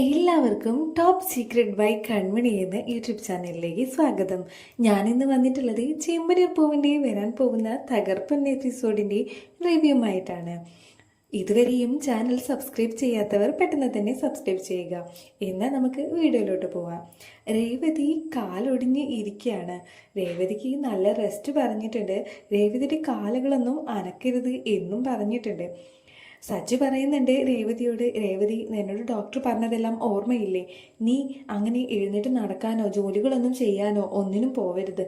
എല്ലാവർക്കും top secret by കൺമണി എന്ന YouTube ചാനലിലേക്ക് സ്വാഗതം. ഞാനിന്ന് വന്നിട്ടുള്ളത് ചെമ്പനീർ പൂവിന്റെ വരാൻ പോകുന്ന തകർപ്പൻ എപ്പിസോഡിന്റെ റിവ്യൂമായിട്ടാണ് ഇതുവരെയും ചാനൽ സബ്സ്ക്രൈബ് ചെയ്യാത്തവർ പെട്ടെന്ന് തന്നെ സബ്സ്ക്രൈബ് ചെയ്യുക. എന്നാൽ നമുക്ക് വീഡിയോയിലോട്ട് പോവാം. രേവതി കാലൊടിഞ്ഞ് ഇരിക്കുകയാണ്. രേവതിക്ക് നല്ല റെസ്റ്റ് പറഞ്ഞിട്ടുണ്ട്. രേവതിയുടെ കാലുകളൊന്നും അനക്കരുത് എന്നും പറഞ്ഞിട്ടുണ്ട്. സജ്ജു പറയുന്നുണ്ട് രേവതിയോട് രേവതി എന്നോട് ഡോക്ടർ പറഞ്ഞതെല്ലാം ഓർമ്മയില്ലേ? നീ അങ്ങനെ എഴുന്നേറ്റ് നടക്കാനോ ജോലികളൊന്നും ചെയ്യാനോ ഒന്നിനും പോവരുത്.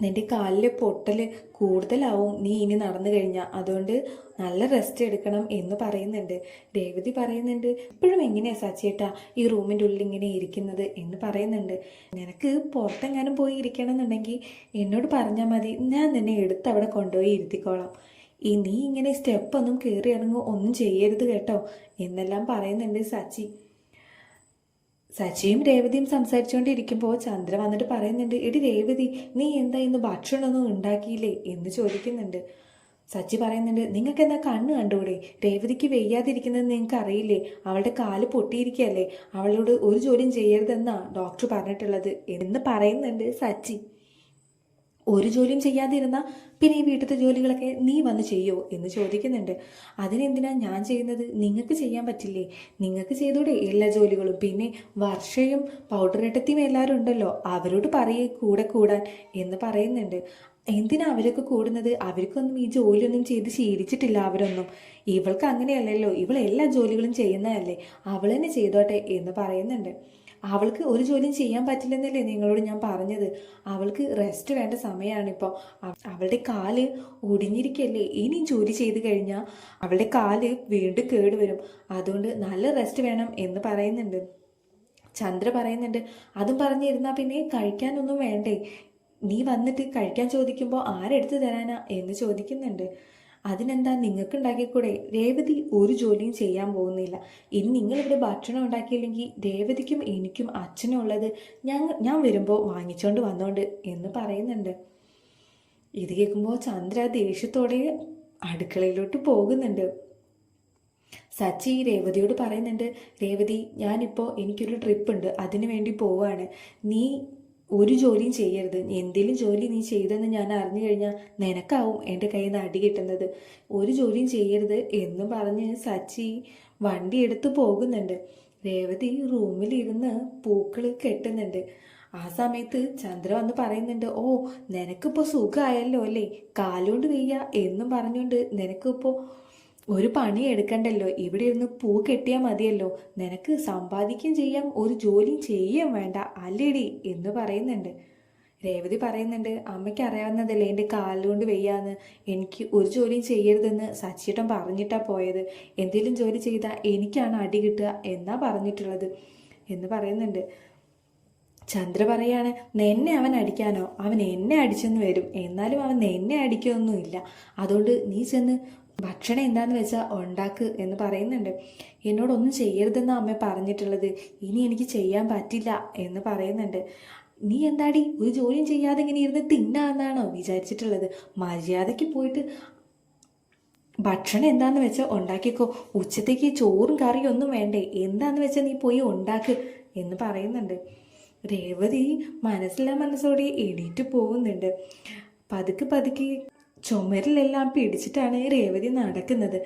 നിന്റെ കാലിലെ പൊട്ടൽ കൂടുതലാവും നീ ഇനി നടന്നു കഴിഞ്ഞാൽ അതുകൊണ്ട് നല്ല റെസ്റ്റ് എടുക്കണം എന്ന് പറയുന്നുണ്ട്. രേവതി പറയുന്നുണ്ട് ഇപ്പോഴും എങ്ങനെയാ സച്ചേട്ടാ ഈ റൂമിന്റെ ഉള്ളിൽ ഇങ്ങനെ ഇരിക്കുന്നത്? എന്ന് പറയുന്നുണ്ട്. നിനക്ക് പുറത്തെങ്ങാനും പോയി ഇരിക്കണം എന്നുണ്ടെങ്കിൽ എന്നോട് പറഞ്ഞാൽ മതി. ഞാൻ നിന്നെ എടുത്ത് അവിടെ കൊണ്ടുപോയി ഇരുത്തിക്കോളാം. ഈ നീ ഇങ്ങനെ സ്റ്റെപ്പ് ഒന്നും കയറി ഇറങ്ങോ ഒന്നും ചെയ്യരുത് കേട്ടോ എന്നെല്ലാം പറയുന്നുണ്ട് സച്ചി. സച്ചിയും രേവതിയും സംസാരിച്ചുകൊണ്ടിരിക്കുമ്പോൾ ചന്ദ്ര വന്നിട്ട് പറയുന്നുണ്ട് എടി രേവതി നീ എന്താ ഇന്ന് ഭക്ഷണമൊന്നും ഉണ്ടാക്കിയില്ലേ? എന്ന് ചോദിക്കുന്നുണ്ട്. സച്ചി പറയുന്നുണ്ട് നിങ്ങൾക്ക് എന്താ കണ്ണ് കണ്ടുകൂടെ? രേവതിക്ക് വെയ്യാതിരിക്കുന്നത് നിങ്ങൾക്ക് അറിയില്ലേ? അവളുടെ കാൽ പൊട്ടിയിരിക്കുകയല്ലേ? അവളോട് ഒരു ജോലിയും ചെയ്യരുതെന്നാ ഡോക്ടർ പറഞ്ഞിട്ടുള്ളത് എന്ന് പറയുന്നുണ്ട് സച്ചി. ഒരു ജോലിയും ചെയ്യാതിരുന്ന പിന്നെ ഈ വീട്ടിലത്തെ ജോലികളൊക്കെ നീ വന്ന് ചെയ്യോ എന്ന് ചോദിക്കുന്നുണ്ട്. അതിനെന്തിനാ ഞാൻ ചെയ്യുന്നത്? നിങ്ങൾക്ക് ചെയ്യാൻ പറ്റില്ലേ? നിങ്ങൾക്ക് ചെയ്തൂടെ എല്ലാ ജോലികളും. പിന്നെ വർഷയും പൗഡറേട്ടത്തിയും എല്ലാവരും ഉണ്ടല്ലോ. അവരോട് പറയേ കൂടെ കൂടാൻ എന്ന് പറയുന്നുണ്ട്. എന്തിനാ അവരൊക്കെ കൂടുന്നത്? അവർക്കൊന്നും ഈ ജോലിയൊന്നും ചെയ്ത് ശീലിച്ചിട്ടില്ല അവരൊന്നും. ഇവൾക്ക് അങ്ങനെയല്ലല്ലോ. ഇവൾ എല്ലാ ജോലികളും ചെയ്യുന്നതല്ലേ. അവൾ തന്നെ ചെയ്തോട്ടെ എന്ന് പറയുന്നുണ്ട്. അവൾക്ക് ഒരു ജോലിയും ചെയ്യാൻ പറ്റില്ലെന്നല്ലേ നിങ്ങളോട് ഞാൻ പറഞ്ഞത്. അവൾക്ക് റെസ്റ്റ് വേണ്ട സമയമാണിപ്പോൾ അവളുടെ കാൽ ഒടിഞ്ഞിരിക്കല്ലേ? ഇനി ജോലി ചെയ്ത് കഴിഞ്ഞാൽ അവളുടെ കാൽ വീണ്ടും കേടുവരും അതുകൊണ്ട് നല്ല റെസ്റ്റ് വേണം എന്ന് പറയുന്നുണ്ട്. ചന്ദ്ര പറയുന്നുണ്ട് അതും പറഞ്ഞിരുന്നാൽ പിന്നെ കഴിക്കാനൊന്നും വേണ്ടേ? നീ വന്നിട്ട് കഴിക്കാൻ ചോദിക്കുമ്പോൾ ആരെടുത്ത് തരാനാ? എന്ന് ചോദിക്കുന്നുണ്ട്. അതിനെന്താ നിങ്ങൾക്ക് ഉണ്ടാക്കിക്കൂടെ രേവതി ഒരു ജോലിയും ചെയ്യാൻ പോകുന്നില്ല. ഇനി നിങ്ങളിവിടെ ഭക്ഷണം ഉണ്ടാക്കിയില്ലെങ്കിൽ രേവതിക്കും എനിക്കും അച്ഛനും ഉള്ളത് ഞാൻ ഞാൻ വരുമ്പോൾ വാങ്ങിച്ചുകൊണ്ട് വന്നോണ്ട് എന്ന് പറയുന്നുണ്ട്. ഇത് കേൾക്കുമ്പോൾ ചന്ദ്ര ദേഷ്യത്തോടെ അടുക്കളയിലോട്ട് പോകുന്നുണ്ട്. സച്ചി രേവതിയോട് പറയുന്നുണ്ട് രേവതി ഞാനിപ്പോൾ എനിക്കൊരു ട്രിപ്പ് ഉണ്ട് അതിനു വേണ്ടി പോവാണ്. നീ ഒരു ജോലിയും ചെയ്യരുത്. എന്തെങ്കിലും ജോലി നീ ചെയ്തെന്ന് ഞാൻ അറിഞ്ഞു കഴിഞ്ഞാൽ നിനക്കാവും എന്റെ കയ്യിൽ നിന്ന് അടി കിട്ടുന്നത്. ഒരു ജോലിയും ചെയ്യരുത് എന്ന് പറഞ്ഞ് സച്ചി വണ്ടി എടുത്ത് പോകുന്നുണ്ട്. രേവതി റൂമിലിരുന്ന് പൂക്കൾ കെട്ടുന്നുണ്ട്. ആ സമയത്ത് ചന്ദ്ര വന്ന് പറയുന്നുണ്ട് ഓ നിനക്കിപ്പോൾ സുഖമായല്ലോ അല്ലേ? കാലുകൊണ്ട് വയ്യ എന്നും പറഞ്ഞുകൊണ്ട് നിനക്കിപ്പോൾ ഒരു പണി എടുക്കണ്ടല്ലോ ഇവിടെ ഇരുന്ന് പൂ കെട്ടിയാൽ മതിയല്ലോ നിനക്ക് സമ്പാദിക്കുകയും ചെയ്യാം ഒരു ജോലിയും ചെയ്യുകയും വേണ്ട അല്ലേടി എന്ന് പറയുന്നുണ്ട്. രേവതി പറയുന്നുണ്ട് അമ്മയ്ക്ക് അറിയാവുന്നതല്ലേ എന്റെ കാലുകൊണ്ട് വെയ്യാന്ന് എനിക്ക് ഒരു ജോലിയും ചെയ്യരുതെന്ന് സച്ചിയേട്ടൻ പറഞ്ഞിട്ടാ പോയത്. എന്തെങ്കിലും ജോലി ചെയ്താൽ എനിക്കാണ് അടി കിട്ടുക എന്നാ പറഞ്ഞിട്ടുള്ളത് എന്ന് പറയുന്നുണ്ട്. ചന്ദ്ര പറയാണ് നിന്നെ അവൻ അടിക്കാനോ? അവൻ എന്നെ അടിച്ചെന്ന് വരും. എന്നാലും അവൻ എന്നെ അടിക്കൊന്നുമില്ല. അതുകൊണ്ട് നീ ചെന്ന് ഭക്ഷണം എന്താന്ന് വെച്ചാൽ ഉണ്ടാക്ക് എന്ന് പറയുന്നുണ്ട്. എന്നോടൊന്നും ചെയ്യരുതെന്ന് അമ്മ പറഞ്ഞിട്ടുള്ളത്. ഇനി എനിക്ക് ചെയ്യാൻ പറ്റില്ല എന്ന് പറയുന്നുണ്ട്. നീ എന്താടി? ഒരു ജോലിയും ചെയ്യാതെ ഇങ്ങനെ ഇരുന്ന് തിന്നാന്നാണോ വിചാരിച്ചിട്ടുള്ളത്? മര്യാദയ്ക്ക് പോയിട്ട് ഭക്ഷണം എന്താന്ന് വെച്ചാൽ ഉണ്ടാക്കിക്കോ. ഉച്ചത്തേക്ക് ചോറും കറിയും ഒന്നും വേണ്ടേ. എന്താന്ന് വെച്ചാൽ നീ പോയി ഉണ്ടാക്ക് എന്ന് പറയുന്നുണ്ട്. രേവതി മനസ്സിലാ മനസ്സോടെ എണീറ്റ് പോകുന്നുണ്ട്. പതുക്കെ പതുക്കെ ചുമരിലെല്ലാം പിടിച്ചിട്ടാണ് രേവതി നടക്കുന്നത്.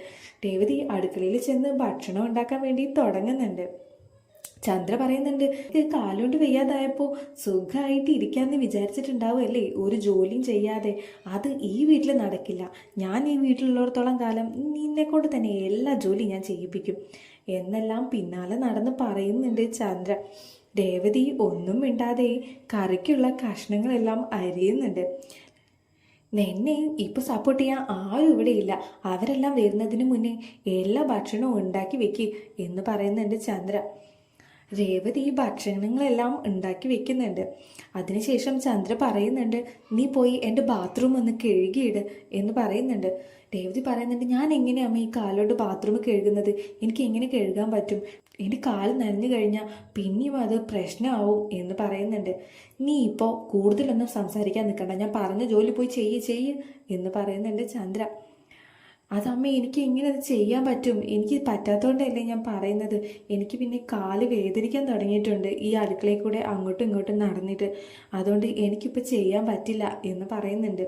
രേവതി അടുക്കളയിൽ ചെന്ന് ഭക്ഷണം ഉണ്ടാക്കാൻ വേണ്ടി തുടങ്ങുന്നുണ്ട്. ചന്ദ്ര പറയുന്നുണ്ട് "ഇത് കാലുകൊണ്ട് വയ്യാതായപ്പോൾ സുഖമായിട്ട് ഇരിക്കാമെന്ന് വിചാരിച്ചിട്ടുണ്ടാവും അല്ലേ ഒരു ജോലിയും ചെയ്യാതെ. അത് ഈ വീട്ടിൽ നടക്കില്ല. ഞാൻ ഈ വീട്ടിലുള്ളിടത്തോളം കാലം നിന്നെ കൊണ്ട് തന്നെ എല്ലാ ജോലിയും ഞാൻ ചെയ്യിപ്പിക്കും. എന്നെല്ലാം പിന്നാലെ നടന്ന് പറയുന്നുണ്ട് ചന്ദ്ര. രേവതി ഒന്നും മിണ്ടാതെ കറിക്കുള്ള കഷ്ണങ്ങളെല്ലാം അരിയുന്നുണ്ട്. നിന്നെ ഇപ്പൊ സപ്പോർട്ട് ചെയ്യാൻ ആരും ഇവിടെ ഇല്ല. അവരെല്ലാം വരുന്നതിന് മുന്നേ എല്ലാ ഭക്ഷണവും ഉണ്ടാക്കി വെക്ക് എന്ന് പറയുന്നുണ്ട് ചന്ദ്ര. രേവതി ഈ ഭക്ഷണങ്ങളെല്ലാം ഉണ്ടാക്കി വെക്കുന്നുണ്ട്. അതിനുശേഷം ചന്ദ്ര പറയുന്നുണ്ട് നീ പോയി എന്റെ ബാത്റൂം ഒന്ന് കഴുകിയിട് എന്ന് പറയുന്നുണ്ട്. രേവതി പറയുന്നുണ്ട് ഞാൻ എങ്ങനെയാണ് ഈ കാലോട്ട് ബാത്റൂം കഴുകുന്നത്? എനിക്ക് എങ്ങനെ കഴുകാൻ പറ്റും? എന്റെ കാൽ നനഞ്ഞു കഴിഞ്ഞാൽ പിന്നെയും അത് പ്രശ്നമാവും എന്ന് പറയുന്നുണ്ട്. നീ ഇപ്പോൾ കൂടുതലൊന്നും സംസാരിക്കാൻ നിൽക്കണ്ട. ഞാൻ പറഞ്ഞ ജോലി പോയി ചെയ്യ് ചെയ്യ് എന്ന് പറയുന്നുണ്ട് ചന്ദ്ര. അതമ്മ എനിക്ക് എങ്ങനെ അത് ചെയ്യാൻ പറ്റും. എനിക്ക് പറ്റാത്തതുകൊണ്ടല്ലേ ഞാൻ പറയുന്നത്. എനിക്ക് പിന്നെ കാൽ വേദനിക്കാൻ തുടങ്ങിയിട്ടുണ്ട് ഈ അടുക്കളയിൽ കൂടെ അങ്ങോട്ടും ഇങ്ങോട്ടും നടന്നിട്ട്. അതുകൊണ്ട് എനിക്കിപ്പോൾ ചെയ്യാൻ പറ്റില്ല എന്ന് പറയുന്നുണ്ട്.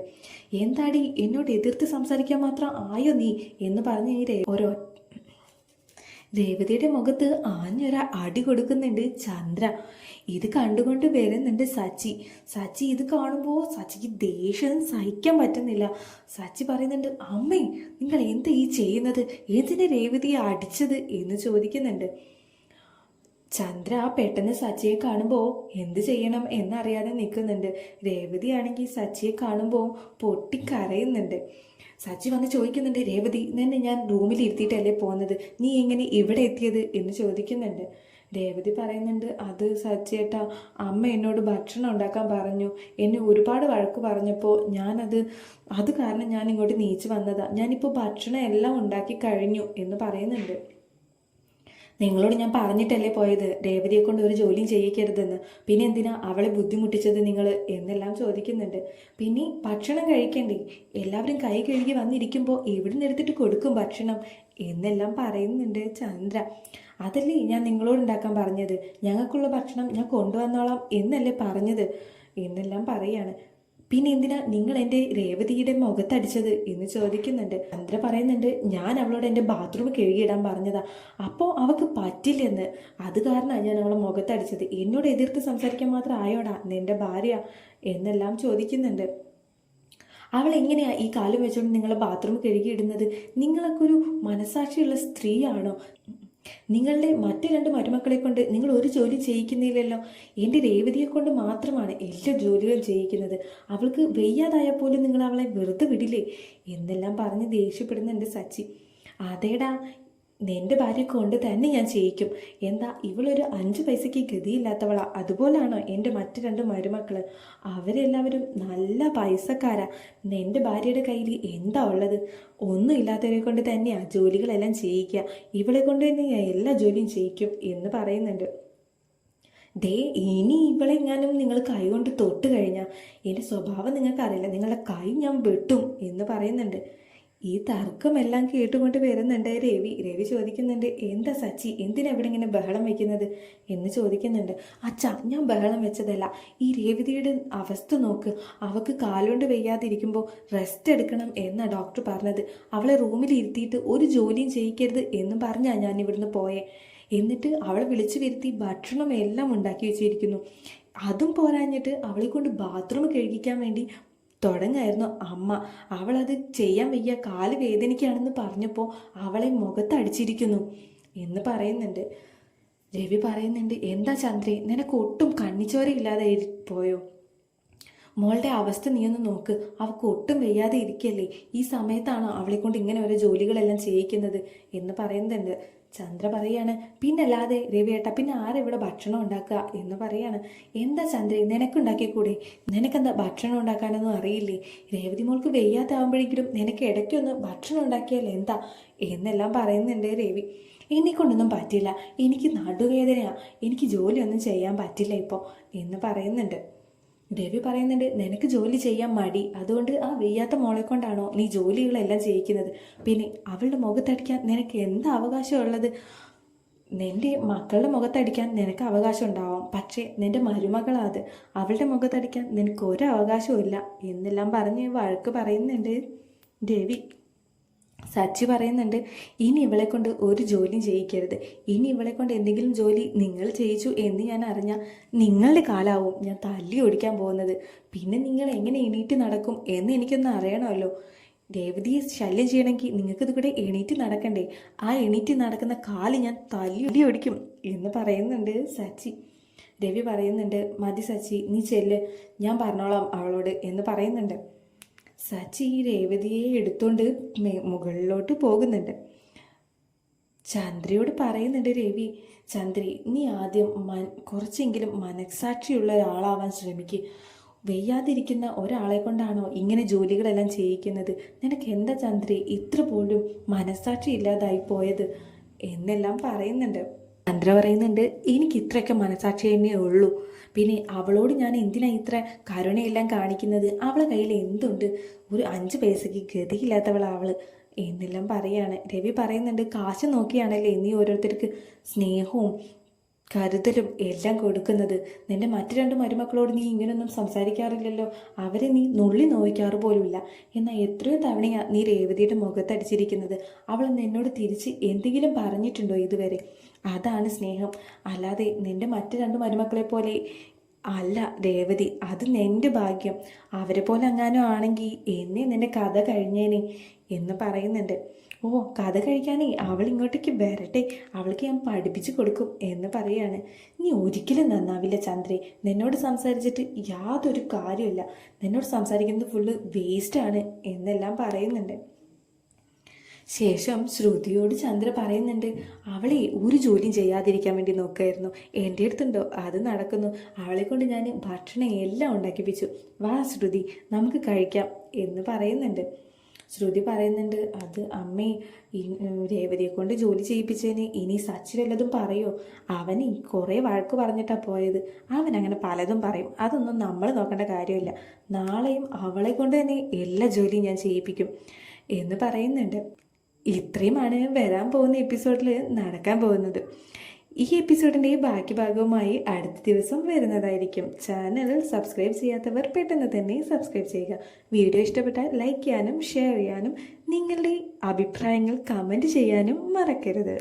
എന്താടി എന്നോട് എതിർത്ത് സംസാരിക്കാൻ മാത്രം ആയോ നീ എന്ന് പറഞ്ഞ് ഈ ഓരോ രേവതിയുടെ മുഖത്ത് ആഞ്ഞൊരാ അടി കൊടുക്കുന്നുണ്ട് ചന്ദ്ര. ഇത് കണ്ടുകൊണ്ട് വരുന്നുണ്ട് സച്ചി. സച്ചി ഇത് കാണുമ്പോൾ സച്ചിക്ക് ദേഷ്യം സഹിക്കാൻ പറ്റുന്നില്ല. സച്ചി പറയുന്നുണ്ട് അമ്മേ നിങ്ങൾ എന്താ ഈ ചെയ്യുന്നത്? എന്തിനെ രേവതിയെ അടിച്ചത്? എന്ന് ചോദിക്കുന്നുണ്ട്. ചന്ദ്ര പെട്ടെന്ന് സച്ചിയെ കാണുമ്പോൾ എന്ത് ചെയ്യണം എന്നറിയാതെ നിൽക്കുന്നുണ്ട്. രേവതിയാണെങ്കിൽ സച്ചിയെ കാണുമ്പോൾ പൊട്ടിക്കരയുന്നുണ്ട്. സച്ചി വന്ന് ചോദിക്കുന്നുണ്ട് രേവതി നിന്നെ ഞാൻ റൂമിൽ ഇരുത്തിയിട്ടല്ലേ പോകുന്നത് നീ എങ്ങനെ ഇവിടെ എത്തിയത്? എന്ന് ചോദിക്കുന്നുണ്ട്. രേവതി പറയുന്നുണ്ട് അത് സച്ചേട്ടാ അമ്മ എന്നോട് ഭക്ഷണം ഉണ്ടാക്കാൻ പറഞ്ഞു. എന്നെ ഒരുപാട് വഴക്ക് പറഞ്ഞപ്പോൾ ഞാനത് അത് കാരണം ഞാൻ ഇങ്ങോട്ട് നീച്ച് വന്നതാണ് ഞാനിപ്പോൾ ഭക്ഷണം എല്ലാം ഉണ്ടാക്കി കഴിഞ്ഞു എന്ന് പറയുന്നുണ്ട്. നിങ്ങളോട് ഞാൻ പറഞ്ഞിട്ടല്ലേ പോയത്? രേവതിയെ കൊണ്ട് ഒരു ജോലിയും ചെയ്യിക്കരുതെന്ന്. പിന്നെ എന്തിനാ അവളെ ബുദ്ധിമുട്ടിച്ചത് നിങ്ങൾ എന്നെല്ലാം ചോദിക്കുന്നുണ്ട്. പിന്നെ ഭക്ഷണം കഴിക്കണ്ടേ? എല്ലാവരും കൈ കഴുകി വന്നിരിക്കുമ്പോൾ എവിടെ നിന്ന് എടുത്തിട്ട് കൊടുക്കും ഭക്ഷണം? എന്നെല്ലാം പറയുന്നുണ്ട് ചന്ദ്ര. അതല്ലേ ഞാൻ നിങ്ങളോട് ഉണ്ടാക്കാൻ പറഞ്ഞത്? ഞങ്ങൾക്കുള്ള ഭക്ഷണം ഞാൻ കൊണ്ടുവന്നോളാം എന്നല്ലേ പറഞ്ഞത്? എന്നെല്ലാം പറയാണ്. പിന്നെ എന്തിനാ നിങ്ങൾ എന്റെ രേവതിയുടെ മുഖത്തടിച്ചത് എന്ന് ചോദിക്കുന്നുണ്ട്. ചന്ദ്ര പറയുന്നുണ്ട് ഞാൻ അവളോട് എന്റെ ബാത്റൂം കഴുകിയിടാൻ പറഞ്ഞതാ. അപ്പോൾ അവൾക്ക് പറ്റില്ലെന്ന്. അത് കാരണമാണ് ഞാൻ അവളെ മുഖത്തടിച്ചത്. എന്നോട് എതിർത്ത് സംസാരിക്കാൻ മാത്രം ആയോടാ നിന്റെ ഭാര്യ? എന്നെല്ലാം ചോദിക്കുന്നുണ്ട്. അവൾ എങ്ങനെയാ ഈ കാലം വെച്ചുകൊണ്ട് നിങ്ങളെ ബാത്റൂം കഴുകിയിടുന്നത്? നിങ്ങളൊക്കെ ഒരു മനസാക്ഷിയുള്ള സ്ത്രീയാണോ? നിങ്ങളുടെ മറ്റു രണ്ട് മരുമക്കളെ കൊണ്ട് നിങ്ങൾ ഒരു ജോലി ചെയ്യിക്കുന്നില്ലല്ലോ. എന്റെ രേവതിയെ കൊണ്ട് മാത്രമാണ് എല്ലാ ജോലികളും ചെയ്യിക്കുന്നത്. അവൾക്ക് വെയ്യാതായ പോലും നിങ്ങൾ അവളെ വെറുതെ വിടില്ലേ? എന്നെല്ലാം പറഞ്ഞ് ദേഷ്യപ്പെടുന്നുണ്ട് സച്ചി. അതേടാ നിന്റെ ഭാര്യ കൊണ്ട് തന്നെ ഞാൻ ചെയ്യിക്കും. എന്താ ഇവളൊരു അഞ്ച് പൈസയ്ക്ക് ഗതിയില്ലാത്തവളാ? അതുപോലാണോ എന്റെ മറ്റു രണ്ട് മരുമക്കൾ അവരെല്ലാവരും നല്ല പൈസക്കാരാ. നിന്റെ ഭാര്യയുടെ കയ്യിൽ എന്താ ഉള്ളത്? ഒന്നും ഇല്ലാത്തവരെ കൊണ്ട് തന്നെയാ ജോലികളെല്ലാം ചെയ്യിക്കുക. ഇവളെ കൊണ്ട് തന്നെ ഞാൻ എല്ലാ ജോലിയും ചെയ്യിക്കും എന്ന് പറയുന്നുണ്ട്. ദേ ഇനി ഇവളെ ഇവളെങ്ങാനും നിങ്ങൾ കൈ കൊണ്ട് തൊട്ട് കഴിഞ്ഞാൽ എന്റെ സ്വഭാവം നിങ്ങൾക്കറിയില്ല. നിങ്ങളുടെ കൈ ഞാൻ വെട്ടും എന്ന് പറയുന്നുണ്ട്. ഈ തർക്കമെല്ലാം കേട്ടുകൊണ്ട് വരുന്നുണ്ട് രവി. രവി ചോദിക്കുന്നുണ്ട് എന്താ സച്ചി? എന്തിനാ ഇവിടെ ഇങ്ങനെ ബഹളം വെക്കുന്നത്? എന്ന് ചോദിക്കുന്നുണ്ട്. അച്ഛാ ഞാൻ ബഹളം വെച്ചതല്ല. ഈ രേവതിയുടെ അവസ്ഥ നോക്ക്. അവൾക്ക് കാലുകൊണ്ട് വെയ്യാതിരിക്കുമ്പോൾ റെസ്റ്റ് എടുക്കണം എന്നാ ഡോക്ടർ പറഞ്ഞത്. അവളെ റൂമിൽ ഇരുത്തിയിട്ട് ഒരു ജോലിയും ചെയ്യിക്കരുത് എന്ന് പറഞ്ഞാ ഞാൻ ഇവിടുന്ന് പോയേ. എന്നിട്ട് അവളെ വിളിച്ചു വരുത്തി ഭക്ഷണം എല്ലാം ഉണ്ടാക്കി വെച്ചിരിക്കുന്നു. അതും പോരാഞ്ഞിട്ട് അവളെ കൊണ്ട് ബാത്റൂം കഴുകിക്കാൻ വേണ്ടി തുടങ്ങായിരുന്നു. അമ്മ അവളത് ചെയ്യാൻ വയ്യ കാൽ വേദനിക്കുകയാണെന്ന് പറഞ്ഞപ്പോൾ അവളെ മുഖത്തടിച്ചിരിക്കുന്നു എന്ന് പറയുന്നുണ്ട്. രവി പറയുന്നുണ്ട് എന്താ ചന്ദ്രി നിനക്ക് ഒട്ടും കണ്ണിച്ചോരയില്ലാതെ പോയോ? മോളുടെ അവസ്ഥ നീ ഒന്ന് നോക്ക്. അവൾക്ക് ഒട്ടും വയ്യാതെ ഇരിക്കല്ലേ. ഈ സമയത്താണ് അവളെ കൊണ്ട് ഇങ്ങനെ ഓരോ ജോലികളെല്ലാം ചെയ്യിക്കുന്നത്? എന്ന് പറയുന്നുണ്ട്. ചന്ദ്ര പറയാണ് പിന്നല്ലാതെ രവിയേട്ട പിന്നെ ആരെവിടെ ഭക്ഷണം ഉണ്ടാക്കുക എന്ന് പറയാണ്. എന്താ ചന്ദ്ര നിനക്കുണ്ടാക്കിക്കൂടെ നിനക്കെന്താ ഭക്ഷണം ഉണ്ടാക്കാനൊന്നും അറിയില്ലേ? രേവതി മോൾക്ക് വെയ്യാത്താവുമ്പോഴെങ്കിലും നിനക്ക് ഇടയ്ക്കൊന്ന് ഭക്ഷണം ഉണ്ടാക്കിയാൽ എന്താ? എന്നെല്ലാം പറയുന്നുണ്ട് രവി. എന്നെക്കൊണ്ടൊന്നും പറ്റില്ല. എനിക്ക് നടുവേദനയാണ് എനിക്ക് ജോലിയൊന്നും ചെയ്യാൻ പറ്റില്ല ഇപ്പോൾ എന്ന് പറയുന്നുണ്ട്. രവി പറയുന്നുണ്ട് നിനക്ക് ജോലി ചെയ്യാൻ മടി. അതുകൊണ്ട് ആ വെയ്യാത്ത മോളെ കൊണ്ടാണോ നീ ജോലികളെല്ലാം ചെയ്യിക്കുന്നത്? പിന്നെ അവളുടെ മുഖത്തടിക്കാൻ നിനക്ക് എന്താ അവകാശമുള്ളത്? നിന്റെ മക്കളുടെ മുഖത്തടിക്കാൻ നിനക്ക് അവകാശം ഉണ്ടാവാം പക്ഷേ നിന്റെ മരുമകളാത് അവളുടെ മുഖത്തടിക്കാൻ നിനക്ക് ഒരു അവകാശവും ഇല്ല. എന്നെല്ലാം പറഞ്ഞ് വഴക്ക് പറയുന്നുണ്ട് രവി സച്ചി പറയുന്നുണ്ട് ഇനി ഇവളെ കൊണ്ട് ഒരു ജോലിയും ചെയ്യിക്കരുത്. ഇനി ഇവളെ കൊണ്ട് എന്തെങ്കിലും ജോലി നിങ്ങൾ ചെയ്യിച്ചു എന്ന് ഞാൻ അറിഞ്ഞാൽ നിങ്ങളുടെ കാലാവും ഞാൻ തല്ലി ഓടിക്കാൻ പോകുന്നത്. പിന്നെ നിങ്ങൾ എങ്ങനെ എണീറ്റ് നടക്കും എന്ന് എനിക്കൊന്ന് അറിയണമല്ലോ. രേവതിയെ ശല്യം ചെയ്യണമെങ്കിൽ നിങ്ങൾക്ക് കൂടെ എണീറ്റ് നടക്കണ്ടേ? ആ എണീറ്റ് നടക്കുന്ന കാൽ ഞാൻ തല്ലി ഓടിക്കും എന്ന് പറയുന്നുണ്ട് സച്ചി. രവി പറയുന്നുണ്ട് മതി സച്ചി നീ ചെല്ല്. ഞാൻ പറഞ്ഞോളാം അവളോട് എന്ന് പറയുന്നുണ്ട്. സച്ചി ഈ രേവതിയെ എടുത്തുകൊണ്ട് മുകളിലോട്ട് പോകുന്നുണ്ട്. ചന്ദ്രയോട് പറയുന്നുണ്ട് രവി ചന്ദ്രി നീ ആദ്യം മൻ കുറച്ചെങ്കിലും മനസാക്ഷിയുള്ള ഒരാളാവാൻ ശ്രമിക്ക്. വെയ്യാതിരിക്കുന്ന ഒരാളെ കൊണ്ടാണോ ഇങ്ങനെ ജോലികളെല്ലാം ചെയ്യിക്കുന്നത്? നിനക്ക് എന്താ ചന്ദ്രി ഇത്ര പോലും മനസാക്ഷി ഇല്ലാതായി പോയത്? എന്നെല്ലാം പറയുന്നുണ്ട്. ചന്ദ്ര പറയുന്നുണ്ട് എനിക്ക് ഇത്രയൊക്കെ മനസാക്ഷി തന്നെ ഉള്ളൂ. പിന്നെ അവളോട് ഞാൻ എന്തിനാ ഇത്ര കരുണയെല്ലാം കാണിക്കുന്നത്? അവളെ കയ്യിൽ എന്തുണ്ട്? ഒരു അഞ്ച് പൈസയ്ക്ക് ഗതിയില്ലാത്തവളാണ് അവൾ. എന്നെല്ലാം പറയാണ്. രവി പറയുന്നുണ്ട് കാശ് നോക്കിയാണല്ലേ നീ ഓരോരുത്തർക്ക് സ്നേഹവും കരുതലും എല്ലാം കൊടുക്കുന്നത്. നിന്റെ മറ്റു രണ്ട് മരുമക്കളോട് നീ ഇങ്ങനൊന്നും സംസാരിക്കാറില്ലല്ലോ. അവരെ നീ നുള്ളി നോവിക്കാറ് പോലുമില്ല. എന്നാൽ എത്രയോ തവണയാണ് നീ രേവതിയുടെ മുഖത്തടിച്ചിരിക്കുന്നത്. അവൾ നിന്നോട് തിരിച്ച് എന്തെങ്കിലും പറഞ്ഞിട്ടുണ്ടോ ഇതുവരെ? അതാണ് സ്നേഹം. അല്ലാതെ നിന്റെ മറ്റു രണ്ട് മരുമക്കളെ പോലെ അല്ല രേവതി. അത് നിന്റെ ഭാഗ്യം. അവരെ പോലെ അങ്ങാനും ആണെങ്കിൽ എന്നെ നിന്റെ കഥ കഴിഞ്ഞേനെ എന്ന് പറയുന്നുണ്ട്. ഓ കഥ കഴിക്കാനേ അവൾ ഇങ്ങോട്ടേക്ക് വരട്ടെ. അവൾക്ക് ഞാൻ പഠിപ്പിച്ചു കൊടുക്കും എന്ന് പറയാണ്. നീ ഒരിക്കലും നന്നാവില്ല ചന്ദ്രേ. നിന്നോട് സംസാരിച്ചിട്ട് യാതൊരു കാര്യമില്ല നിന്നോട് സംസാരിക്കുന്നത് ഫുള്ള് വേസ്റ്റാണ് എന്നെല്ലാം പറയുന്നുണ്ട്. ശേഷം ശ്രുതിയോട് ചന്ദ്ര പറയുന്നുണ്ട് അവളെ ഒരു ജോലിയും ചെയ്യാതിരിക്കാൻ വേണ്ടി നോക്കായിരുന്നു. എന്റെ അടുത്തുണ്ടോ? അത് നടക്കുന്നു. അവളെ കൊണ്ട് ഞാൻ ഭക്ഷണം എല്ലാം ഉണ്ടാക്കിപ്പിച്ചു. വാ ശ്രുതി നമുക്ക് കഴിക്കാം എന്ന് പറയുന്നുണ്ട്. ശ്രുതി പറയുന്നുണ്ട് അത് അമ്മേ രേവതിയെ കൊണ്ട് ജോലി ചെയ്യിപ്പിച്ചതിന് ഇനി സച്ചിൻ വല്ലതും പറയോ? അവൻ കുറേ വഴക്ക് പറഞ്ഞിട്ടാണ് പോയത്. അവൻ അങ്ങനെ പലതും പറയും. അതൊന്നും നമ്മൾ നോക്കേണ്ട കാര്യമില്ല. നാളെയും അവളെ കൊണ്ട് തന്നെ എല്ലാ ജോലിയും ഞാൻ ചെയ്യിപ്പിക്കും എന്ന് പറയുന്നുണ്ട്. ഇത്രയുമാണ് വരാൻ പോകുന്ന എപ്പിസോഡിൽ നടക്കാൻ പോകുന്നത്. ഈ എപ്പിസോഡിന്റെ ബാക്കി ഭാഗവുമായി അടുത്ത ദിവസം വരുന്നതായിരിക്കും. ചാനൽ സബ്സ്ക്രൈബ് ചെയ്യാത്തവർ പെട്ടെന്ന് തന്നെ സബ്സ്ക്രൈബ് ചെയ്യുക. വീഡിയോ ഇഷ്ടപ്പെട്ടാൽ ലൈക്ക് ചെയ്യാനും ഷെയർ ചെയ്യാനും നിങ്ങളുടെ അഭിപ്രായങ്ങൾ കമന്റ് ചെയ്യാനും മറക്കരുത്.